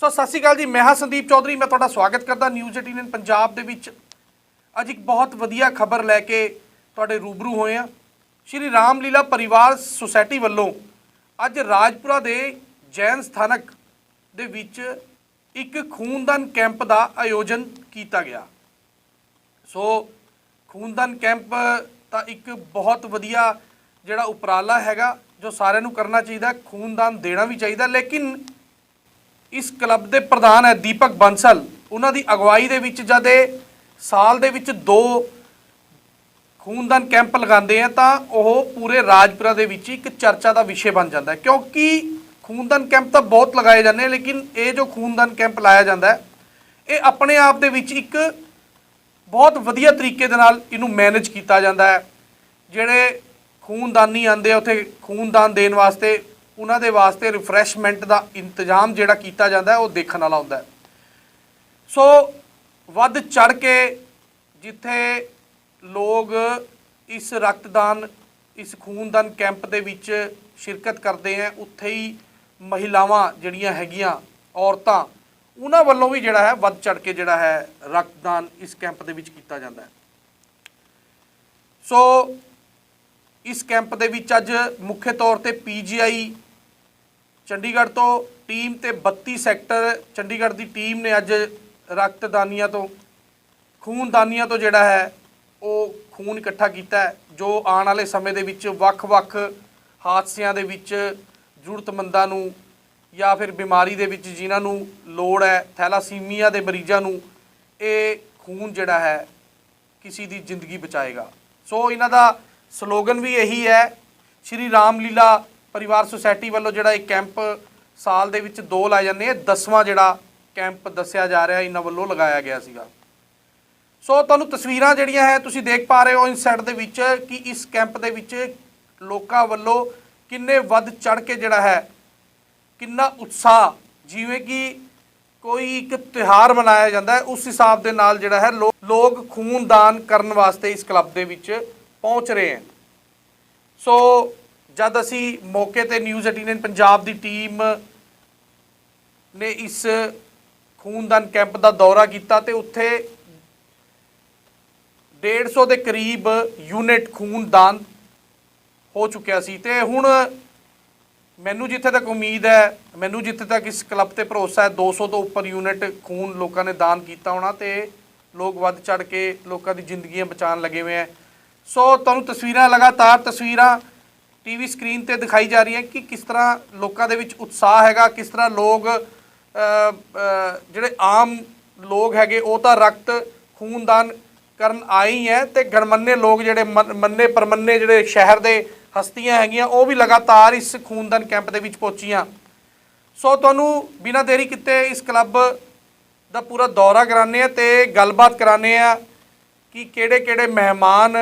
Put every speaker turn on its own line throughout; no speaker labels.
ਸੋ ਸਤਿ ਸ਼੍ਰੀ ਅਕਾਲ ਜੀ, ਮੈਂ ਹਾਂ ਸੰਦੀਪ ਚੌਧਰੀ, ਮੈਂ ਤੁਹਾਡਾ ਸਵਾਗਤ ਕਰਦਾ ਨਿਊਜ਼ 18 ਪੰਜਾਬ ਦੇ ਵਿੱਚ। ਅੱਜ ਇੱਕ ਬਹੁਤ ਵਧੀਆ ਖਬਰ ਲੈ ਕੇ ਤੁਹਾਡੇ ਰੂਬਰੂ ਹੋਏ ਆ ਸ਼੍ਰੀ ਰਾਮਲੀਲਾ ਪਰਿਵਾਰ ਸੁਸਾਇਟੀ ਵੱਲੋਂ ਅੱਜ ਰਾਜਪੁਰਾ ਦੇ ਜੈਨ ਸਥਾਨਕ ਦੇ ਵਿੱਚ ਇੱਕ ਖੂਨਦਾਨ ਕੈਂਪ ਦਾ ਆਯੋਜਨ ਕੀਤਾ ਗਿਆ। ਸੋ ਖੂਨਦਾਨ ਕੈਂਪ ਤਾਂ ਇੱਕ ਬਹੁਤ ਵਧੀਆ ਜਿਹੜਾ ਉਪਰਾਲਾ ਹੈਗਾ, ਜੋ ਸਾਰਿਆਂ ਨੂੰ ਕਰਨਾ ਚਾਹੀਦਾ, ਖੂਨਦਾਨ ਦੇਣਾ ਵੀ ਚਾਹੀਦਾ, ਲੇਕਿਨ ਇਸ ਕਲੱਬ ਦੇ ਪ੍ਰਧਾਨ ਹੈ ਦੀਪਕ ਬੰਸਲ। ਉਹਨਾਂ ਦੀ ਅਗਵਾਈ ਦੇ ਵਿੱਚ ਜਦ ਇਹ ਸਾਲ ਦੇ ਵਿੱਚ ਦੋ ਖੂਨਦਾਨ ਕੈਂਪ ਲਗਾਉਂਦੇ ਆ, ਤਾਂ ਉਹ ਪੂਰੇ ਰਾਜਪੁਰਾ ਦੇ ਵਿੱਚ ਇੱਕ ਚਰਚਾ ਦਾ ਵਿਸ਼ੇ ਬਣ ਜਾਂਦਾ ਹੈ। ਕਿਉਂਕਿ ਖੂਨਦਾਨ ਕੈਂਪ ਤਾਂ ਬਹੁਤ ਲਗਾਏ ਜਾਂਦੇ ਆ, ਲੇਕਿਨ ਇਹ ਜੋ ਖੂਨਦਾਨ ਕੈਂਪ ਲਾਇਆ ਜਾਂਦਾ ਹੈ, ਇਹ ਆਪਣੇ ਆਪ ਦੇ ਵਿੱਚ ਇੱਕ ਬਹੁਤ ਵਧੀਆ ਤਰੀਕੇ ਦੇ ਨਾਲ ਇਹਨੂੰ ਮੈਨੇਜ ਕੀਤਾ ਜਾਂਦਾ ਹੈ। ਜਿਹੜੇ ਖੂਨਦਾਨੀ ਆਂਦੇ ਆ, ਉੱਥੇ ਖੂਨਦਾਨ ਦੇਣ ਵਾਸਤੇ ਉਹਨਾਂ ਦੇ ਵਾਸਤੇ ਰਿਫਰੈਸ਼ਮੈਂਟ ਦਾ ਇੰਤਜ਼ਾਮ ਜਿਹੜਾ ਕੀਤਾ ਜਾਂਦਾ ਉਹ ਦੇਖਣ ਵਾਲਾ ਹੁੰਦਾ ਹੈ। ਸੋ ਵੱਧ ਚੜ ਕੇ ਜਿੱਥੇ ਲੋਕ ਇਸ ਰਕਤਦਾਨ, ਇਸ ਖੂਨਦਾਨ ਕੈਂਪ ਦੇ ਵਿੱਚ ਸ਼ਿਰਕਤ ਕਰਦੇ ਆ ਉੱਥੇ ਹੀ ਮਹਿਲਾਵਾਂ ਜਿਹੜੀਆਂ ਹੈਗੀਆਂ, ਔਰਤਾਂ, ਉਹਨਾਂ ਵੱਲੋਂ ਵੀ ਜਿਹੜਾ ਹੈ, ਵੱਧ ਚੜ ਕੇ ਜਿਹੜਾ ਹੈ ਰਕਤਦਾਨ ਇਸ ਕੈਂਪ ਦੇ ਵਿੱਚ ਕੀਤਾ ਜਾਂਦਾ ਹੈ। ਸੋ ਇਸ ਕੈਂਪ ਦੇ ਵਿੱਚ ਅੱਜ ਮੁੱਖ ਤੌਰ ਤੇ ਪੀਜੀਆਈ ਚੰਡੀਗੜ੍ਹ ਤੋਂ ਟੀਮ ਤੇ 32 ਸੈਕਟਰ ਚੰਡੀਗੜ੍ਹ ਦੀ ਟੀਮ ਨੇ ਅੱਜ ਰਕਤਦਾਨੀਆਂ ਤੋਂ, ਖੂਨਦਾਨੀਆਂ ਤੋਂ ਜਿਹੜਾ ਹੈ, ਉਹ ਖੂਨ ਇਕੱਠਾ ਕੀਤਾ ਜੋ ਆਉਣ ਵਾਲੇ ਸਮੇਂ ਦੇ ਵਿੱਚ ਵੱਖ-ਵੱਖ ਹਾਦਸਿਆਂ ਦੇ ਵਿੱਚ ਜ਼ਰੂਰਤਮੰਦਾਂ ਨੂੰ ਜਾਂ ਫਿਰ ਬਿਮਾਰੀ ਦੇ ਵਿੱਚ ਜਿਨ੍ਹਾਂ ਨੂੰ ਲੋੜ ਹੈ, ਥੈਲਾਸੀਮੀਆ ਦੇ ਮਰੀਜ਼ਾਂ ਨੂੰ, ਇਹ ਖੂਨ ਜਿਹੜਾ ਹੈ, ਕਿਸੇ ਦੀ ਜ਼ਿੰਦਗੀ ਬਚਾਏਗਾ। ਸੋ ਇਹਨਾਂ ਦਾ ਸਲੋਗਨ ਵੀ ਇਹੀ ਹੈ, ਸ਼੍ਰੀ ਰਾਮਲੀਲਾ ਪਰਿਵਾਰ ਸੁਸਾਇਟੀ ਵੱਲੋਂ ਜਿਹੜਾ ਇਹ ਕੈਂਪ ਸਾਲ ਦੇ ਵਿੱਚ ਦੋ ਲਾਏ ਜਾਂਦੇ ਆ ਦਸਵਾਂ ਜਿਹੜਾ ਕੈਂਪ ਦੱਸਿਆ ਜਾ ਰਿਹਾ, ਇਹਨਾਂ ਵੱਲੋਂ ਲਗਾਇਆ ਗਿਆ ਸੀਗਾ। ਸੋ ਤੁਹਾਨੂੰ ਤਸਵੀਰਾਂ ਜਿਹੜੀਆਂ ਹੈ, ਤੁਸੀਂ ਦੇਖ ਪਾ ਰਹੇ ਹੋ ਇਨਸੈਟ ਦੇ ਵਿੱਚ ਕਿ ਇਸ ਕੈਂਪ ਦੇ ਵਿੱਚ ਲੋਕਾਂ ਵੱਲੋਂ ਕਿੰਨੇ ਵੱਧ ਚੜ ਕੇ ਜਿਹੜਾ ਹੈ, ਕਿੰਨਾ ਉਤਸ਼ਾਹ, ਜਿਵੇਂ ਕਿ ਕੋਈ ਇੱਕ ਤਿਉਹਾਰ ਮਨਾਇਆ ਜਾਂਦਾ ਹੈ, ਉਸ ਹਿਸਾਬ ਦੇ ਨਾਲ ਜਿਹੜਾ ਹੈ, ਲੋ- ਲੋਕ ਖੂਨਦਾਨ ਕਰਨ ਵਾਸਤੇ ਇਸ ਕਲੱਬ ਦੇ ਵਿੱਚ ਪਹੁੰਚ ਰਹੇ ਹਨ। ਸੋ ਜਦ ਅਸੀਂ ਮੌਕੇ ਤੇ ਨਿਊਜ਼ 18 ਪੰਜਾਬ ਦੀ ਟੀਮ ਨੇ ਇਸ ਖੂਨਦਾਨ ਕੈਂਪ ਦਾ ਦੌਰਾ ਕੀਤਾ ਤੇ ਉੱਥੇ 150 ਦੇ ਕਰੀਬ ਯੂਨਿਟ ਖੂਨਦਾਨ ਹੋ ਚੁੱਕਿਆ ਸੀ। ਤੇ ਹੁਣ ਮੈਨੂੰ ਜਿੱਥੇ ਤੱਕ ਉਮੀਦ ਹੈ, ਮੈਨੂੰ ਜਿੱਥੇ ਤੱਕ ਇਸ ਕਲੱਬ ਤੇ ਭਰੋਸਾ ਹੈ 200 ਤੋਂ ਉੱਪਰ ਯੂਨਿਟ ਖੂਨ ਲੋਕਾਂ ਨੇ ਦਾਨ ਕੀਤਾ ਹੋਣਾ ਤੇ ਲੋਕ ਵੱਧ ਚੜ ਕੇ ਲੋਕਾਂ ਦੀ ਜ਼ਿੰਦਗੀਆਂ ਬਚਾਉਣ ਲੱਗੇ ਹੋਏ ਹੈ। ਸੋ ਤੁਹਾਨੂੰ ਤਸਵੀਰਾਂ ਲਗਾਤਾਰ ਤਸਵੀਰਾਂ ਟੀਵੀ ਸਕਰੀਨ ਤੇ ਦਿਖਾਈ ਜਾ ਰਹੀ ਹੈ ਕਿ ਕਿਸ ਤਰ੍ਹਾਂ ਲੋਕਾਂ ਦੇ ਵਿੱਚ ਉਤਸ਼ਾਹ ਹੈਗਾ, ਕਿਸ ਤਰ੍ਹਾਂ ਲੋਕ ਜਿਹੜੇ ਆਮ ਲੋਕ ਹੈਗੇ, ਉਹ ਤਾਂ ਰਕਤ ਖੂਨਦਾਨ ਕਰਨ ਆਏ ਹੀ ਹੈ ਤੇ ਗਣਮੰਨੇ ਲੋਕ ਜਿਹੜੇ ਮੰਨ- ਮੰਨੇ ਪਰਮੰਨੇ ਜਿਹੜੇ ਸ਼ਹਿਰ ਦੇ ਹਸਤੀਆਂ ਹੈਗੀਆਂ, ਉਹ ਵੀ ਲਗਾਤਾਰ ਇਸ ਖੂਨਦਾਨ ਕੈਂਪ ਦੇ ਵਿੱਚ ਪਹੁੰਚੀਆਂ। ਸੋ ਤੁਹਾਨੂੰ ਬਿਨਾਂ ਦੇਰੀ ਕਿਤੇ ਇਸ ਕਲੱਬ ਦਾ ਪੂਰਾ ਦੌਰਾ ਕਰਾਣੇ ਆ ਤੇ ਗੱਲਬਾਤ ਕਰਾਣੇ ਆ ਕਿ ਕਿਹੜੇ ਕਿਹੜੇ ਮਹਿਮਾਨ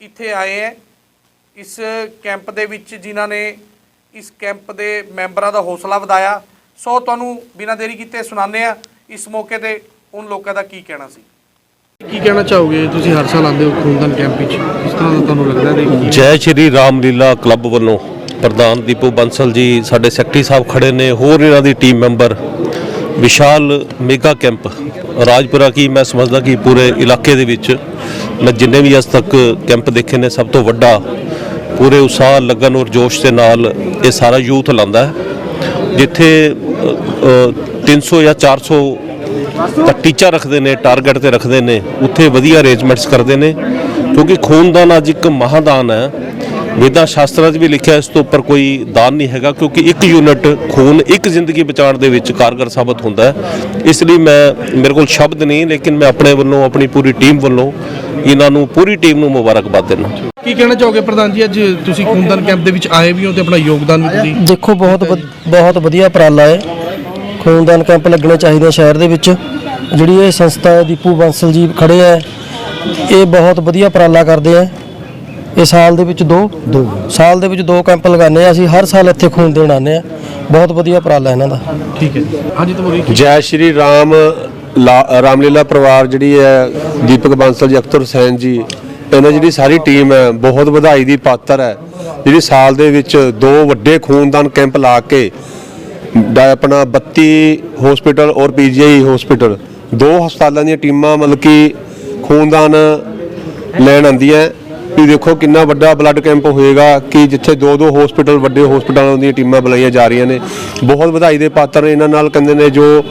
ਇੱਥੇ ਆਏ ਹੈ। ਇਸ ਕੈਂਪ ਦੇ ਵਿੱਚ ਜਿਨ੍ਹਾਂ ਨੇ ਇਸ ਕੈਂਪ ਦੇ ਮੈਂਬਰਾਂ ਦਾ ਹੌਸਲਾ ਵਧਾਇਆ। ਸੋ ਤੁਹਾਨੂੰ ਬਿਨਾਂ ਦੇਰੀ ਕੀਤੇ ਸੁਣਾਉਂਦੇ ਆ ਇਸ ਮੌਕੇ ਤੇ ਉਨ ਲੋਕਾਂ ਦਾ ਕੀ ਕਹਿਣਾ ਸੀ?
ਕੀ ਕਹਿਣਾ ਚਾਹੋਗੇ? ਤੁਸੀਂ ਹਰ ਸਾਲ ਆਉਂਦੇ ਹੋ ਖੂਨਦਾਨ ਕੈਂਪ ਵਿੱਚ। ਕਿਸ ਤਰ੍ਹਾਂ ਦਾ ਤੁਹਾਨੂੰ ਲੱਗਦਾ ਹੈ
ਜੈ ਸ਼੍ਰੀ ਰਾਮਲੀਲਾ ਕਲੱਬ ਵੱਲੋਂ ਪ੍ਰਧਾਨ ਦੀਪੂ ਬੰਸਲ ਜੀ ਸਾਡੇ ਸੈਕਟਰੀ ਸਾਹਿਬ ਖੜੇ ਨੇ ਹੋਰ ਇਹਨਾਂ ਦੀ ਟੀਮ ਮੈਂਬਰ। ਵਿਸ਼ਾਲ ਮੇਗਾ ਕੈਂਪ। ਰਾਜਪੁਰਾ ਕੀ ਮੈਂ ਸਮਝਦਾ ਕਿ ਪੂਰੇ ਇਲਾਕੇ ਦੇ ਵਿੱਚ ਮੈਂ ਜਿੰਨੇ ਵੀ ਅੱਜ ਤੱਕ ਕੈਂਪ ਦੇਖੇ ਨੇ ਸਭ ਤੋਂ ਵੱਡਾ ਪੂਰੇ ਉਤਸ਼ਾਹ ਲਗਨ ਔਰ ਜੋਸ਼ ਦੇ ਨਾਲ ਇਹ ਸਾਰਾ ਯੂਥ ਲਾਂਦਾ ਜਿੱਥੇ ਅ, ਅ, 300 ਜਾਂ 400 ਤਾਂ ਟੀਚਾ ਰੱਖਦੇ ਨੇ ਟਾਰਗੇਟ ਤੇ ਰੱਖਦੇ ਨੇ ਉੱਥੇ ਵਧੀਆ ਅਰੇਂਜਮੈਂਟਸ ਕਰਦੇ ਨੇ। ਕਿਉਂਕਿ ਖੂਨਦਾਨ ਅੱਜ ਇੱਕ ਮਹਾਦਾਨ ਹੈ। ਵੇਦਾਂ ਸ਼ਾਸਤਰਾਂ 'ਚ ਵੀ ਲਿਖਿਆ ਇਸ ਤੋਂ ਉੱਪਰ ਕੋਈ ਦਾਨ ਨਹੀਂ ਹੈਗਾ ਕਿਉਂਕਿ ਇੱਕ ਯੂਨਿਟ ਖੂਨ ਇੱਕ ਜ਼ਿੰਦਗੀ ਬਚਾਉਣ ਦੇ ਵਿੱਚ ਕਾਰਗਰ ਸਾਬਤ ਹੁੰਦਾ ਹੈ। ਇਸ ਲਈ ਮੈਂ ਮੇਰੇ ਕੋਲ ਸ਼ਬਦ ਨਹੀਂ ਲੇਕਿਨ ਮੈਂ ਆਪਣੇ ਵੱਲੋਂ ਆਪਣੀ ਪੂਰੀ ਟੀਮ ਵੱਲੋਂ ਇਹਨਾਂ ਨੂੰ ਪੂਰੀ ਟੀਮ ਨੂੰ ਮੁਬਾਰਕਬਾਦ ਦਿੰਦਾ
ਕੀ ਕਹਿਣਾ ਚਾਹੋਗੇ ਪ੍ਰਧਾਨ ਜੀ ਅੱਜ ਤੁਸੀਂ ਖੂਨਦਾਨ ਕੈਂਪ ਦੇ ਵਿੱਚ ਆਏ ਵੀ ਹੋ ਤੇ ਆਪਣਾ ਯੋਗਦਾਨ ਵੀ ਤੁਸੀਂ
ਦੇਖੋ ਬਹੁਤ ਵਧ- ਬਹੁਤ ਵਧੀਆ ਉਪਰਾਲਾ ਹੈ। ਖੂਨਦਾਨ ਕੈਂਪ ਲੱਗਣੇ ਚਾਹੀਦੇ ਆ ਸ਼ਹਿਰ ਦੇ ਵਿੱਚ। ਜਿਹੜੀ ਇਹ ਸੰਸਥਾ ਹੈ ਦੀਪੂ ਬੰਸਲ ਜੀ ਖੜੇ ਹੈ ਇਹ ਬਹੁਤ ਵਧੀਆ ਉਪਰਾਲਾ ਕਰਦੇ ਆ। ਇਹ ਸਾਲ ਦੇ ਵਿੱਚ ਦੋ ਦੋ। ਸਾਲ ਦੇ ਵਿੱਚ ਦੋ ਕੈਂਪ ਲਗਾਉਂਦੇ ਆ ਅਸੀਂ ਹਰ ਸਾਲ ਇੱਥੇ ਖੂਨ ਦੇਣ ਆਉਂਦੇ ਆ ਬਹੁਤ ਵਧੀਆ ਉਪਰਾਲਾ ਇਹਨਾਂ ਦਾ।
ਠੀਕ ਹੈ ਹਾਂਜੀ ਤੁਹਾਨੂੰ
ਜੈ ਸ਼੍ਰੀ ਰਾਮ ਲਾ- ਰਾਮਲੀਲਾ ਪਰਿਵਾਰ ਜਿਹੜੀ ਹੈ ਦੀਪਕ ਬਾਂਸਲ ਜੀ ਅਖਤਰ ਹੁਸੈਨ ਜੀ ਇਹਨਾਂ ਜਿਹੜੀ ਸਾਰੀ ਟੀਮ ਹੈ ਬਹੁਤ ਵਧਾਈ ਦੀ ਪਾਤਰ ਹੈ। ਜਿਹੜੀ ਸਾਲ ਦੇ ਵਿੱਚ ਦੋ ਵੱਡੇ ਖੂਨਦਾਨ ਕੈਂਪ ਲਾ ਕੇ ਆਪਣਾ 32 ਹਸਪੀਟਲ ਔਰ ਪੀਜੀਆਈ ਹਸਪੀਟਲ ਦੋ ਹਸਪਤਾਲਾਂ ਦੀਆਂ ਟੀਮਾਂ ਮਤਲਬ ਕਿ ਖੂਨਦਾਨ ਲੈਣ ਆਉਂਦੀਆਂ। ਵੀ ਦੇਖੋ ਕਿੰਨਾ ਵੱਡਾ ਬਲੱਡ ਕੈਂਪ ਹੋਏਗਾ ਕਿ ਜਿੱਥੇ ਦੋ ਦੋ ਹਸਪੀਟਲ ਵੱਡੇ ਹਸਪਤਾਲਾਂ ਦੀਆਂ ਟੀਮਾਂ ਬੁਲਾਈਆਂ ਜਾ ਰਹੀਆਂ ਨੇ। ਬਹੁਤ ਵਧਾਈ ਦੇ ਪਾਤਰ ਨੇ ਇਹਨਾਂ ਨਾਲ, ਕਹਿੰਦੇ ਨੇ ਜੋ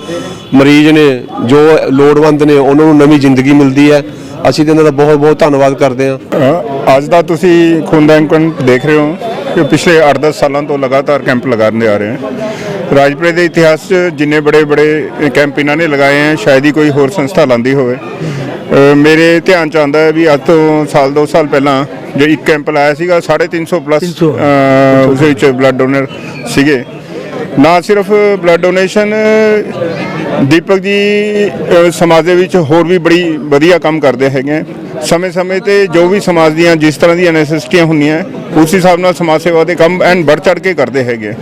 ਮਰੀਜ਼ ਨੇ, ਜੋ ਲੋੜਵੰਦ ਨੇ, ਉਹਨਾਂ ਨੂੰ ਨਵੀਂ ਜ਼ਿੰਦਗੀ ਮਿਲਦੀ ਹੈ। ਅਸੀਂ ਤੇ ਇਹਨਾਂ ਦਾ ਬਹੁਤ ਬਹੁਤ ਧੰਨਵਾਦ ਕਰਦੇ ਹਾਂ।
ਅੱਜ ਦਾ ਤੁਸੀਂ ਖੂਨਦਾਨ ਕੈਂਪ ਦੇਖ ਰਹੇ ਹੋ ਕਿ ਪਿਛਲੇ 8-10 ਸਾਲਾਂ ਤੋਂ ਲਗਾਤਾਰ ਕੈਂਪ ਲਗਾਉਂਦੇ ਆ ਰਹੇ ਹਨ ਰਾਜਪੁਰੇ ਦੇ ਇਤਿਹਾਸ 'ਚ ਜਿੰਨੇ ਬੜੇ ਬੜੇ ਕੈਂਪ ਇਹਨਾਂ ਨੇ ਲਗਾਏ ਹੈ ਸ਼ਾਇਦ ਹੀ ਕੋਈ ਹੋਰ ਸੰਸਥਾ ਲਾਂਦੀ ਹੋਵੇ। ਮੇਰੇ ਧਿਆਨ ਚ ਆਉਂਦਾ ਹੈ ਵੀ ਅੱਜ ਤੋਂ ਸਾਲ ਦੋ ਸਾਲ ਪਹਿਲਾਂ ਜੋ ਇੱਕ ਕੈਂਪ ਲਾਇਆ ਸੀਗਾ 350 ਪਲੱਸ ਉਸ ਵਿੱਚ ਬਲੱਡ ਡੋਨਰ ਸੀਗੇ। ਨਾ ਸਿਰਫ ਬਲੱਡ ਡੋਨੇਸ਼ਨ ਦੀਪਕ ਜੀ ਸਮਾਜ ਦੇ ਵਿੱਚ ਹੋਰ ਵੀ ਬੜੀ ਵਧੀਆ ਕੰਮ ਕਰਦੇ ਹੈਗੇ। ਸਮੇਂ-ਸਮੇਂ ਤੇ ਜੋ ਵੀ ਸਮਾਜ ਦੀਆਂ ਜਿਸ ਤਰ੍ਹਾਂ ਦੀਆਂ ਨੈਸੈਸਿਟੀਆਂ ਹੁੰਦੀਆਂ ਉਸ ਹਿਸਾਬ ਨਾਲ ਸਮਾਜ ਸੇਵਾ ਦੇ ਕੰਮ ਐਨ ਵੱਧ ਚੜ ਕੇ ਕਰਦੇ ਹੈਗੇ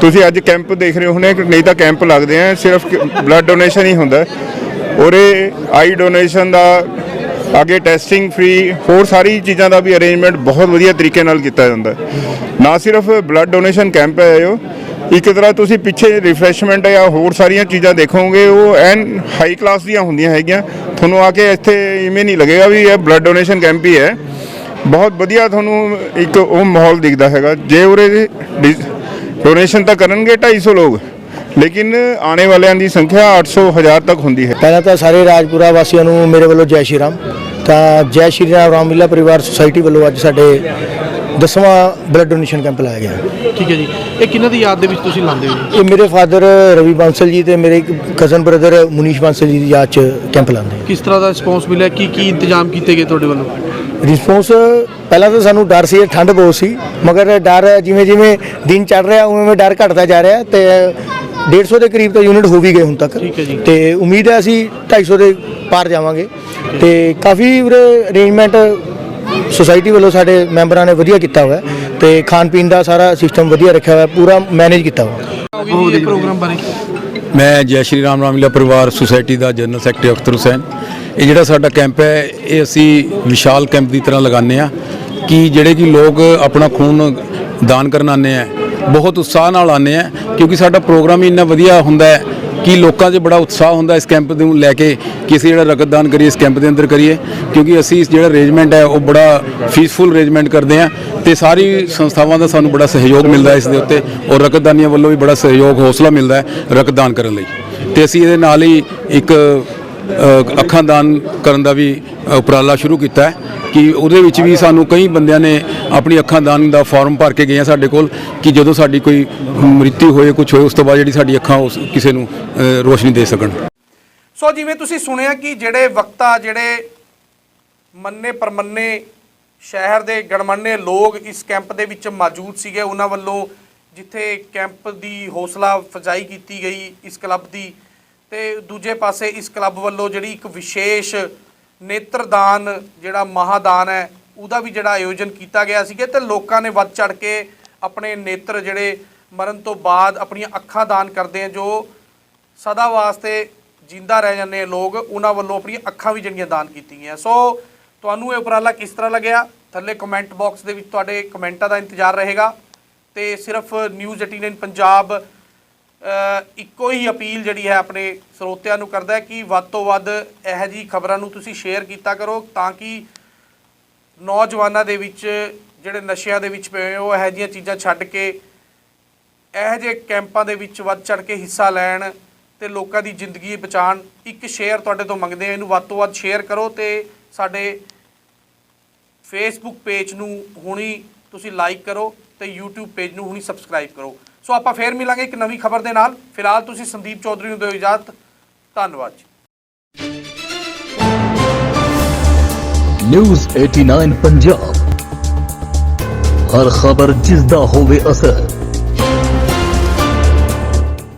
ਤੁਸੀਂ ਅੱਜ ਕੈਂਪ ਦੇਖ ਰਹੇ ਹੋਣੇ ਨਹੀਂ ਤਾਂ ਕੈਂਪ ਲੱਗਦੇ ਆ ਸਿਰਫ ਬਲੱਡ ਡੋਨੇਸ਼ਨ ਹੀ ਹੁੰਦਾ ਉਰੇ ਆਈ ਡੋਨੇਸ਼ਨ ਦਾ, ਅੱਗੇ ਟੈਸਟਿੰਗ ਫ੍ਰੀ ਹੋਰ ਸਾਰੀ ਚੀਜ਼ਾਂ ਦਾ ਵੀ ਅਰੇਂਜਮੈਂਟ ਬਹੁਤ ਵਧੀਆ ਤਰੀਕੇ ਨਾਲ ਕੀਤਾ ਜਾਂਦਾ ਨਾ ਸਿਰਫ ਬਲੱਡ ਡੋਨੇਸ਼ਨ ਕੈਂਪ ਹੈ ਉਹ, ਇੱਕ ਤਰ੍ਹਾਂ ਤੁਸੀਂ ਪਿੱਛੇ ਰਿਫਰੈਸ਼ਮੈਂਟ ਜਾਂ ਹੋਰ ਸਾਰੀਆਂ ਚੀਜ਼ਾਂ ਦੇਖੋਗੇ, ਉਹ ਐਨ ਹਾਈ ਕਲਾਸ ਦੀਆਂ ਹੁੰਦੀਆਂ ਹੈਗੀਆਂ। ਤੁਹਾਨੂੰ ਆ ਕੇ ਇੱਥੇ ਇਵੇਂ ਨਹੀਂ ਲੱਗੇਗਾ ਵੀ ਇਹ ਬਲੱਡ ਡੋਨੇਸ਼ਨ ਕੈਂਪ ਹੀ ਹੈ। ਬਹੁਤ ਵਧੀਆ ਤੁਹਾਨੂੰ ਇੱਕ ਉਹ ਮਾਹੌਲ ਦਿਖਦਾ ਹੈਗਾ। ਜੇ ਉਰੇ ਡੋਨੇਸ਼ਨ ਤਾਂ ਕਰਨਗੇ 250 ਲੋਕ। ਲੇਕਿਨ ਆਉਣੇ ਵਾਲਿਆਂ ਦੀ ਸੰਖਿਆ 800 ਹਜ਼ਾਰ ਤੱਕ ਹੁੰਦੀ ਹੈ।
ਪਹਿਲਾਂ ਤਾਂ ਸਾਰੇ ਰਾਜਪੁਰਾ ਵਾਸੀਆਂ ਨੂੰ ਮੇਰੇ ਵੱਲੋਂ ਜੈ ਸ਼੍ਰੀ ਰਾਮ। ਤਾਂ ਜੈ ਸ਼੍ਰੀ ਰਾਮ ਰਾਮਲੀਲਾ ਪਰਿਵਾਰ ਸੁਸਾਇਟੀ ਵੱਲੋਂ ਅੱਜ ਸਾਡੇ ਦਸਵਾਂ ਬਲੱਡ ਡੋਨੇਸ਼ਨ ਕੈਂਪ ਲਾਇਆ ਗਿਆ।
ਠੀਕ ਹੈ ਜੀ। ਇਹ ਕਿਹਨਾਂ ਦੀ ਯਾਦ ਦੇ ਵਿੱਚ ਤੁਸੀਂ ਲਾਉਂਦੇ ਹੋ?
ਇਹ ਮੇਰੇ ਫਾਦਰ ਰਵੀ ਬਾਂਸਲ ਜੀ ਤੇ ਮੇਰੇ ਇੱਕ ਕਜ਼ਨ ਬ੍ਰਦਰ ਮੁਨੀਸ਼ ਬਾਂਸਲ ਜੀ ਦੀ ਯਾਦ 'ਚ ਕੈਂਪ ਲਾਉਂਦੇ
ਕਿਸ ਤਰ੍ਹਾਂ ਦਾ ਰਿਸਪੌਂਸ ਮਿਲਿਆ? ਕੀ ਕੀ ਇੰਤਜ਼ਾਮ ਕੀਤੇ ਗਏ ਤੁਹਾਡੇ ਵੱਲੋਂ?
ਰਿਸਪੌਂਸ ਪਹਿਲਾਂ ਤਾਂ ਸਾਨੂੰ ਡਰ ਸੀ ਠੰਡ ਬਹੁਤ ਸੀ। ਮਗਰ ਡਰ ਜਿਵੇਂ ਜਿਵੇਂ ਦਿਨ ਚੜ ਰਿਹਾ ਉਵੇਂ ਉਵੇਂ ਡਰ ਘਟਦਾ ਜਾ ਰਿਹਾ ਤੇ 150 ਦੇ ਕਰੀਬ ਤਾਂ ਯੂਨਿਟ ਹੋ ਵੀ ਗਏ ਹੁਣ ਤੱਕ। ਤੇ ਉਮੀਦ ਹੈ ਅਸੀਂ 250 ਦੇ ਪਾਰ ਜਾਵਾਂਗੇ। ਤੇ ਕਾਫੀ ਉਰੇ ਅਰੇਂਜਮੈਂਟ ਸੁਸਾਇਟੀ ਵੱਲੋਂ ਸਾਡੇ ਮੈਂਬਰਾਂ ਨੇ ਵਧੀਆ ਕੀਤਾ ਹੋਇਆ। ਤੇ ਖਾਣ ਪੀਣ ਦਾ ਸਾਰਾ ਸਿਸਟਮ ਵਧੀਆ ਰੱਖਿਆ ਹੋਇਆ ਪੂਰਾ ਮੈਨੇਜ ਕੀਤਾ ਹੋਇਆ।
ਇਹ ਪ੍ਰੋਗਰਾਮ ਬਾਰੇ?
ਮੈਂ ਜੈ ਸ਼੍ਰੀ ਰਾਮ ਰਾਮਲੀਲਾ ਪਰਿਵਾਰ ਸੁਸਾਇਟੀ ਦਾ ਜਨਰਲ ਸੈਕਟਰੀ ਅਖਤਰ ਹੁਸੈਨ। ਇਹ ਜਿਹੜਾ ਸਾਡਾ ਕੈਂਪ ਹੈ ਇਹ ਅਸੀਂ ਵਿਸ਼ਾਲ ਕੈਂਪ ਦੀ ਤਰ੍ਹਾਂ ਲਗਾਉਂਦੇ ਆ ਕਿ ਜਿਹੜੇ ਕਿ ਲੋਕ ਆਪਣਾ ਖੂਨ ਦਾਨ ਕਰਨ ਆਉਂਦੇ ਆ ਬਹੁਤ ਉਤਸ਼ਾਹ ਨਾਲ ਆਉਂਦੇ ਆ, ਕਿਉਂਕਿ ਸਾਡਾ ਪ੍ਰੋਗਰਾਮ ਹੀ ਇੰਨਾ ਵਧੀਆ ਹੁੰਦਾ ਹੈ ਕਿ ਲੋਕਾਂ 'ਚ ਬੜਾ ਉਤਸ਼ਾਹ ਹੁੰਦਾ ਇਸ ਕੈਂਪ ਨੂੰ ਲੈ ਕੇ ਕਿ ਅਸੀਂ ਜਿਹੜਾ ਰਕਤਦਾਨ ਕਰੀਏ, ਇਸ ਕੈਂਪ ਦੇ ਅੰਦਰ ਕਰੀਏ, ਕਿਉਂਕਿ ਅਸੀਂ ਇਸ ਜਿਹੜਾ ਅਰੇਂਜਮੈਂਟ ਹੈ, ਉਹ ਬੜਾ ਫੀਸਫੁਲ ਅਰੇਂਜਮੈਂਟ ਕਰਦੇ ਆ ਤੇ ਸਾਰੀ ਸੰਸਥਾਵਾਂ ਦਾ ਸਾਨੂੰ ਬੜਾ ਸਹਿਯੋਗ ਮਿਲਦਾ ਇਸ ਦੇ ਉੱਤੇ ਔਰ ਰਕਤਦਾਨੀਆਂ ਵੱਲੋਂ ਵੀ ਬੜਾ ਸਹਿਯੋਗ, ਹੌਸਲਾ ਮਿਲਦਾ ਹੈ ਰਕਤਦਾਨ ਕਰਨ ਲਈ। ਤੇ ਅਸੀਂ ਇਹਦੇ ਨਾਲ ਹੀ ਇੱਕ ਅੱਖਾਂ ਦਾਨ ਕਰਨ ਦਾ ਵੀ ਉਪਰਾਲਾ ਸ਼ੁਰੂ ਕੀਤਾ ਹੈ ਕਿ ਉਹਦੇ ਵਿੱਚ ਵੀ ਸਾਨੂੰ ਕਈ ਬੰਦਿਆਂ ਨੇ ਆਪਣੀ ਅੱਖਾਂ ਦਾਨ ਦਾ ਫਾਰਮ ਭਰ ਕੇ ਗਏ ਸਾਡੇ ਕੋਲ ਕਿ ਜਦੋਂ ਸਾਡੀ ਕੋਈ ਮ੍ਰਿਤੂ ਹੋਏ ਕੁਝ ਹੋਏ, ਉਸ ਤੋਂ ਬਾਅਦ ਜਿਹੜੀ ਸਾਡੀ ਅੱਖਾਂ ਉਸ ਕਿਸੇ ਨੂੰ ਰੋਸ਼ਨੀ ਦੇ ਸਕਣ।
ਸੋ ਜਿਵੇਂ ਤੁਸੀਂ ਸੁਣਿਆ ਕਿ ਜਿਹੜੇ ਵਕਤਾ, ਜਿਹੜੇ ਮੰਨੇ ਪਰਮੰਨੇ ਸ਼ਹਿਰ ਦੇ ਗਣਮੰਨੇ ਲੋਕ ਇਸ ਕੈਂਪ ਦੇ ਵਿੱਚ ਮੌਜੂਦ ਸੀਗੇ, ਉਹਨਾਂ ਵੱਲੋਂ ਜਿੱਥੇ ਕੈਂਪ ਦੀ ਹੌਸਲਾ ਫਜ਼ਾਈ ਕੀਤੀ ਗਈ, ਇਸ ਕਲੱਬ ਦੀ ਤੇ ਦੂਜੇ ਪਾਸੇ ਇਸ ਕਲੱਬ ਵੱਲੋਂ ਜਿਹੜੀ ਇੱਕ ਵਿਸ਼ੇਸ਼ ਨੇਤਰਦਾਨ ਜਿਹੜਾ ਮਹਾਦਾਨ ਹੈ, ਉਹਦਾ ਵੀ ਜਿਹੜਾ ਆਯੋਜਨ ਕੀਤਾ ਗਿਆ ਸੀਗਾ ਤੇ ਲੋਕਾਂ ਨੇ ਵੱਧ ਚੜ ਕੇ ਆਪਣੇ ਨੇਤਰ ਜਿਹੜੇ ਮਰਨ ਤੋਂ ਬਾਅਦ ਆਪਣੀਆਂ ਅੱਖਾਂ ਦਾਨ ਕਰਦੇ ਆ, ਜੋ ਸਦਾ ਵਾਸਤੇ ਜਿੰਦਾ ਰਹਿ ਜਾਂਦੇ ਆ ਲੋਕ, ਉਹਨਾਂ ਵੱਲੋਂ ਆਪਣੀਆਂ ਅੱਖਾਂ ਵੀ ਜਿਹੜੀਆਂ ਦਾਨ ਕੀਤੀਆਂ। ਸੋ ਤੁਹਾਨੂੰ ਇਹ ਉਪਰਾਲਾ ਕਿਸ ਤਰ੍ਹਾਂ ਲੱਗਿਆ? ਥੱਲੇ ਕਮੈਂਟ ਬਾਕਸ ਦੇ ਵਿੱਚ ਤੁਹਾਡੇ ਕਮੈਂਟਾਂ ਦਾ ਇੰਤਜ਼ਾਰ ਰਹੇਗਾ ਤੇ ਸਿਰਫ ਨਿਊਜ਼ 18 ਪੰਜਾਬ ਇੱਕੋ ਹੀ ਅਪੀਲ ਜਿਹੜੀ ਹੈ ਆਪਣੇ ਸਰੋਤਿਆਂ ਨੂੰ ਕਰਦਾ ਹੈ ਕਿ ਵੱਧ ਤੋਂ ਵੱਧ ਇਹੋ ਜਿਹੀ ਖਬਰਾਂ ਨੂੰ ਤੁਸੀਂ ਸ਼ੇਅਰ ਕੀਤਾ ਕਰੋ ਤਾਂ ਕਿ ਨੌਜਵਾਨਾਂ ਦੇ ਵਿੱਚ, ਜਿਹੜੇ ਨਸ਼ਿਆਂ ਦੇ ਵਿੱਚ ਪਏ ਉਹ ਇਹੋ ਜਿਹੀਆਂ ਚੀਜ਼ਾਂ ਛੱਡ ਕੇ ਇਹੋ ਜਿਹੇ ਕੈਂਪਾਂ ਦੇ ਵਿੱਚ ਵੱਧ ਚੜ ਕੇ ਹਿੱਸਾ ਲੈਣ ਤੇ ਲੋਕਾਂ ਦੀ ਜ਼ਿੰਦਗੀ ਬਚਾਉਣ। ਇੱਕ ਸ਼ੇਅਰ ਤੁਹਾਡੇ ਤੋਂ ਮੰਗਦੇ ਆ ਇਹਨੂੰ ਵੱਧ ਤੋਂ ਵੱਧ ਸ਼ੇਅਰ ਕਰੋ ਤੇ ਸਾਡੇ ਫੇਸਬੁੱਕ ਪੇਜ ਨੂੰ ਹੁਣੀ ਤੁਸੀਂ ਲਾਈਕ ਕਰੋ। ਤੇ YouTube ਪੇਜ ਨੂੰ ਹੁਣੀ ਸਬਸਕ੍ਰਾਈਬ ਕਰੋ। ਸੋ ਆਪਾਂ ਫੇਰ ਮਿਲਾਂਗੇ ਇੱਕ ਨਵੀਂ ਖਬਰ ਦੇ ਨਾਲ। ਫਿਲਹਾਲ ਤੁਸੀਂ ਸੰਦੀਪ ਚੌਧਰੀ ਨੂੰ ਦਿਓ ਇਜਾਜ਼ਤ। ਧੰਨਵਾਦ ਜੀ।
ਨਿਊਜ਼ 89 ਪੰਜਾਬ ਹਰ ਖਬਰ ਜਿਸ ਦਾ ਹੋਵੇ ਅਸਰ।